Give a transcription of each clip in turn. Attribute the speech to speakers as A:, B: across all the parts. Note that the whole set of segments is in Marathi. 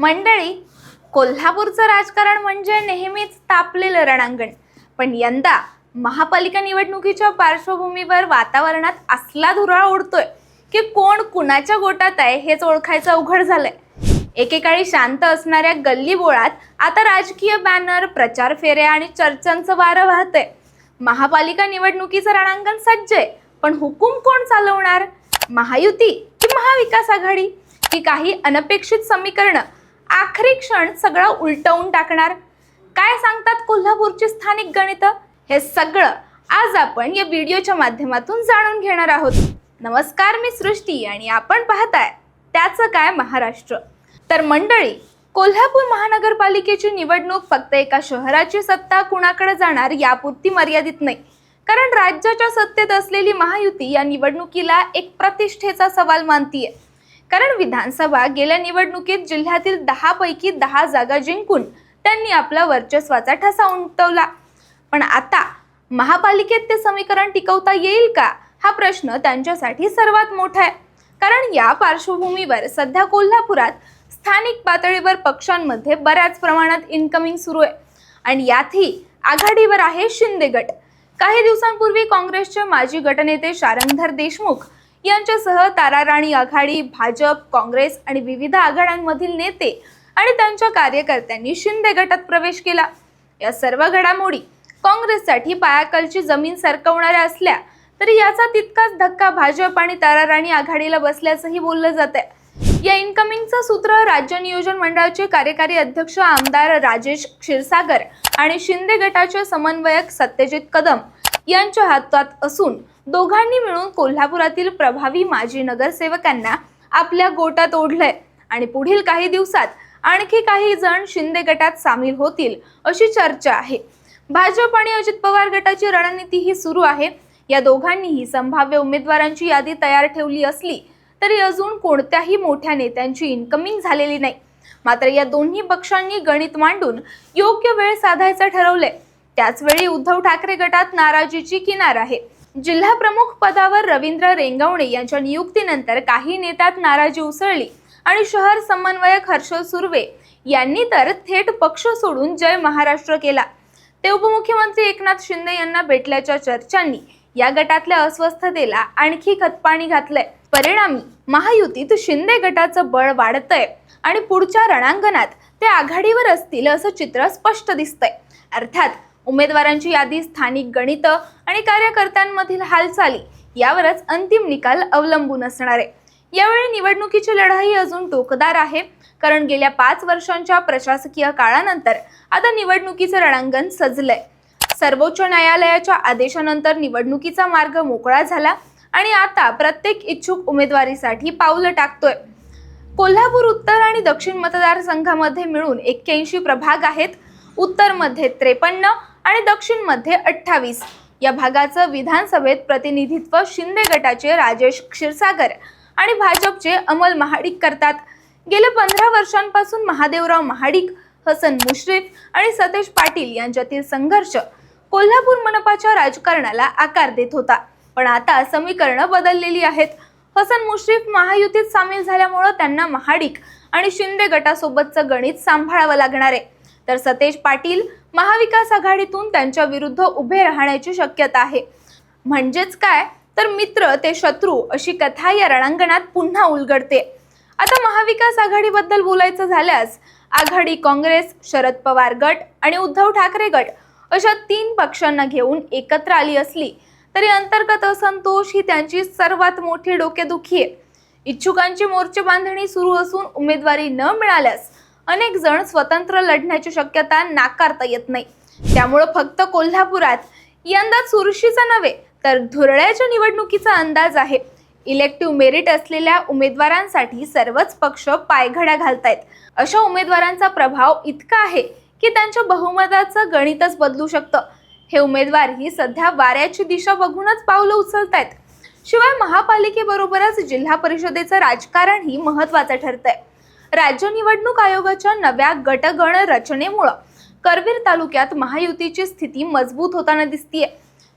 A: मंडळी कोल्हापूरचं राजकारण म्हणजे नेहमीच तापलेलं रणांगण. पण यंदा महापालिका निवडणुकीच्या पार्श्वभूमीवर वातावरणात असला धुराळ उडतोय की कोण कुणाच्या गोटात आहे हेच ओळखायचं अवघड झालंय. एकेकाळी शांत असणाऱ्या गल्ली बोळात आता राजकीय बॅनर प्रचार फेऱ्या आणि चर्चांचं वारं वाहतंय. महापालिका निवडणुकीचं रणांगण सज्ज आहे पण हुकूम कोण चालवणार? महायुती की महाविकास आघाडी? की काही अनपेक्षित समीकरणं आखरी क्षण सगळं उलटवून टाकणार? काय सांगतात कोल्हापूरची स्थानिक गणितं? हे सगळं आज आपण या व्हिडिओच्या माध्यमातून जाणून घेणार आहोत. नमस्कार मी सृष्टी आणि आपण पाहताय त्याचं काय महाराष्ट्र. तर मंडळी कोल्हापूर महानगरपालिकेची निवडणूक फक्त एका शहराची सत्ता कुणाकडे जाणार यापुरती मर्यादित नाही. कारण राज्याच्या सत्तेत असलेली महायुती या निवडणुकीला एक प्रतिष्ठेचा सवाल मानतीये. कारण विधानसभा गेल्या निवडणुकीत जिल्ह्यातील दहा पैकी दहा जागा जिंकून त्यांनी आपला वर्चस्वाचा ठसा उमटवला. पण आता महापालिकेत ते समीकरण टिकवता येईल का? हा प्रश्न त्यांच्यासाठी सर्वात मोठा आहे. कारण या पार्श्वभूमीवर सध्या कोल्हापुरात स्थानिक पातळीवर पक्षांमध्ये बऱ्याच प्रमाणात इन्कमिंग सुरू आहे. आणि यातही आघाडीवर आहे शिंदे गट. काही दिवसांपूर्वी काँग्रेसचे माजी गटनेते शारंगधर देशमुख यांच्यासह ताराराणी आघाडी भाजप काँग्रेस आणि विविध आघाड्यांमधील नेते आणि त्यांच्या कार्यकर्त्यांनी शिंदे गटात प्रवेश केला. या सर्व घडामोडी काँग्रेससाठी पायाकलची जमीन सरकवणाऱ्या असल्या तरी याचा तितकाच धक्का भाजप आणि ताराराणी आघाडीला बसल्याचंही बोललं जात आहे या इन्कमिंगचं सूत्र राज्य नियोजन मंडळाचे कार्यकारी अध्यक्ष आमदार राजेश क्षीरसागर आणि शिंदे गटाचे समन्वयक सत्यजित कदम यांच्या हातात असून दोघांनी मिळून कोल्हापुरातील प्रभावी माजी नगरसेवकांना आपल्या गोटात ओढलंय आणि पुढील काही दिवसात आणखी काही जण शिंदे गटात सामील होतील अशी चर्चा आहे. भाजप आणि अजित पवार गटाची रणनीती ही सुरू आहे. या दोघांनीही संभाव्य उमेदवारांची यादी तयार ठेवली असली तरी अजून कोणत्याही मोठ्या नेत्यांची इन्कमिंग झालेली नाही. मात्र या दोन्ही पक्षांनी गणित मांडून योग्य वेळ साधायचं ठरवलंय. त्याचवेळी उद्धव ठाकरे गटात नाराजीची किनार आहे. जिल्हा प्रमुख पदावर रवींद्र रेंगवणे यांच्या नियुक्तीनंतर काही नेत्यात नाराजी उसळली आणि शहर समन्वयक हर्षल सुर्वे यांनी तर थेट पक्ष सोडून जय महाराष्ट्र केला. ते उपमुख्यमंत्री एकनाथ शिंदे यांना भेटल्याच्या चर्चांनी या गटातल्या अस्वस्थतेला आणखी खतपाणी घातलंय. परिणामी महायुतीत शिंदे गटाचं बळ वाढतंय आणि पुढच्या रणांगणात ते आघाडीवर असतील असं चित्र स्पष्ट दिसतंय. अर्थात उमेदवारांची यादी स्थानिक गणितं आणि कार्यकर्त्यांमधील हालचाली यावरच अंतिम निकाल अवलंबून असणार आहे. यावेळी निवडणुकीची लढाई अजून टोकदार आहे. कारण गेल्या पाच वर्षांच्या प्रशासकीय काळानंतर आता निवडणुकीचं रणांगण सजलंय. सर्वोच्च न्यायालयाच्या आदेशानंतर निवडणुकीचा मार्ग मोकळा झाला आणि आता प्रत्येक इच्छुक उमेदवारीसाठी पावलं टाकतोय. कोल्हापूर उत्तर आणि दक्षिण मतदारसंघामध्ये मिळून एक्क्याऐंशी प्रभाग आहेत. उत्तरमध्ये त्रेपन्न आणि दक्षिणमध्ये अठ्ठावीस. या भागाचं विधानसभेत प्रतिनिधित्व शिंदे गटाचे राजेश क्षीरसागर आणि भाजपचे अमल महाडिक करतात. गेल्या पंधरा वर्षांपासून महादेवराव महाडिक हसन मुश्रीफ आणि सतेज पाटील यांच्यातील संघर्ष कोल्हापूर मनपाच्या राजकारणाला आकार देत होता. पण आता समीकरणं बदललेली आहेत. हसन मुश्रीफ महायुतीत सामील झाल्यामुळं त्यांना महाडिक आणि शिंदे गटासोबतचं गणित सांभाळावं लागणार आहे. तर सतेज पाटील महाविकास आघाडीतून त्यांच्या विरुद्ध उभे राहण्याची शक्यता आहे. म्हणजेच काय? तर मित्र ते शत्रू अशी कथा या रणांगणात पुन्हा उलगडते. आता महाविकास आघाडीबद्दल बोलायचं झाल्यास आघाडी काँग्रेस शरद पवार गट आणि उद्धव ठाकरे गट अशा तीन पक्षांना घेऊन एकत्र आली असली तरी अंतर्गत असंतोष ही त्यांची सर्वात मोठी डोकेदुखी आहे. इच्छुकांची मोर्चे बांधणी सुरू असून उमेदवारी न मिळाल्यास अनेक जण स्वतंत्र लढण्याची शक्यता नाकारता येत नाही. त्यामुळं फक्त कोल्हापुरात यंदा चुरशीचा नव्हे तर धुरळ्याच्या निवडणुकीचा अंदाज आहे. इलेक्टिव्ह मेरिट असलेल्या उमेदवारांसाठी सर्वच पक्ष पायघड्या घालतायत. अशा उमेदवारांचा प्रभाव इतका आहे की त्यांच्या बहुमताचं गणितच बदलू शकतं. हे उमेदवारही सध्या वाऱ्याची दिशा बघूनच पावलं उचलतायत. शिवाय महापालिकेबरोबरच जिल्हा परिषदेचं राजकारणही महत्वाचं ठरतंय. राज्य निवडणूक आयोगाच्या नव्या गटगण रचनेमुळं करवीर तालुक्यात महायुतीची स्थिती मजबूत होताना दिसतीये.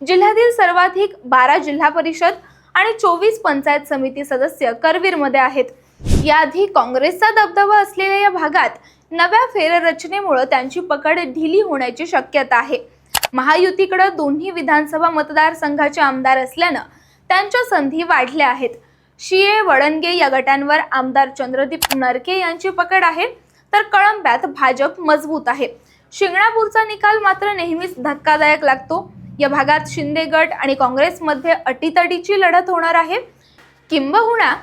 A: जिल्ह्यातील सर्वाधिक बारा जिल्हा परिषद आणि चोवीस पंचायत समिती सदस्य करवीरमध्ये आहेत. याआधी काँग्रेसचा दबदबा असलेल्या या भागात नव्या फेररचनेमुळे त्यांची पकड ढिली होण्याची शक्यता आहे. महायुतीकडे दोन्ही विधानसभा मतदारसंघाचे आमदार असल्यानं त्यांच्या संधी वाढल्या आहेत. शिये वळणगे या गटांवर आमदार चंद्रदीप नरके यांची पकड आहे. तर कळंब्यात भाजप मजबूत आहे. शिंगणापूरचा निकाल मात्र नेहमीच धक्कादायक लागतो. या भागात शिंदे गट आणि काँग्रेसमध्ये अटीतडीची लढत होणार आहे. किंबहुना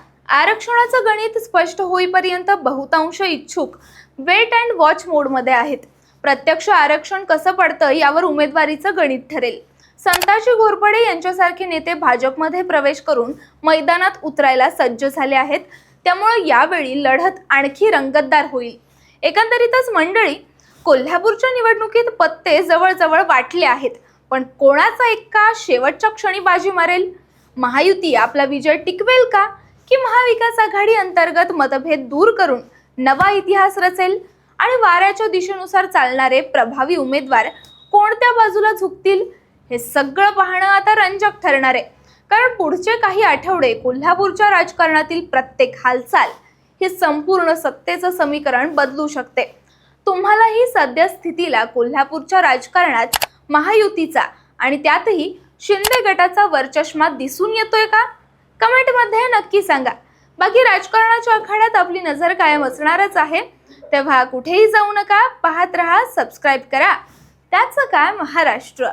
A: आरक्षणाचं गणित स्पष्ट होईपर्यंत बहुतांश इच्छुक वेट अँड वॉच मोडमध्ये आहेत. प्रत्यक्ष आरक्षण कसं पडतं यावर उमेदवारीचं गणित ठरेल. संताजी घोरपडे यांच्यासारखे नेते भाजपमध्ये प्रवेश करून मैदानात उतरायला सज्ज झाले आहेत. त्यामुळे यावेळी लढत आणखी रंगतदार होईल. एकंदरीतच मंडळी कोल्हापूरच्या निवडणुकीत पत्ते जवळजवळ वाटले आहेत. पण कोणाचा एक्का शेवटच्या क्षणी बाजी मारेल? महायुती आपला विजय टिकवेल का? की महाविकास आघाडी अंतर्गत मतभेद दूर करून नवा इतिहास रचेल? आणि वाऱ्याच्या दिशेनुसार चालणारे प्रभावी उमेदवार कोणत्या बाजूला झुकतील? हे सगळं पाहणं आता रंजक ठरणार आहे. कारण पुढचे काही आठवडे कोल्हापूरच्या राजकारणातील प्रत्येक हालचाल हे संपूर्ण सत्तेचं समीकरण बदलू शकते. तुम्हालाही सद्यस्थितीला कोल्हापूरच्या राजकारणात महायुतीचा आणि त्यातही शिंदे गटाचा वरचष्मा दिसून येतोय का? कमेंटमध्ये नक्की सांगा. बाकी राजकारणाच्या आखाड्यात आपली नजर कायम असणारच आहे. तेव्हा कुठेही जाऊ नका पाहत रहा सबस्क्राईब करा. त्याचं काय महाराष्ट्र?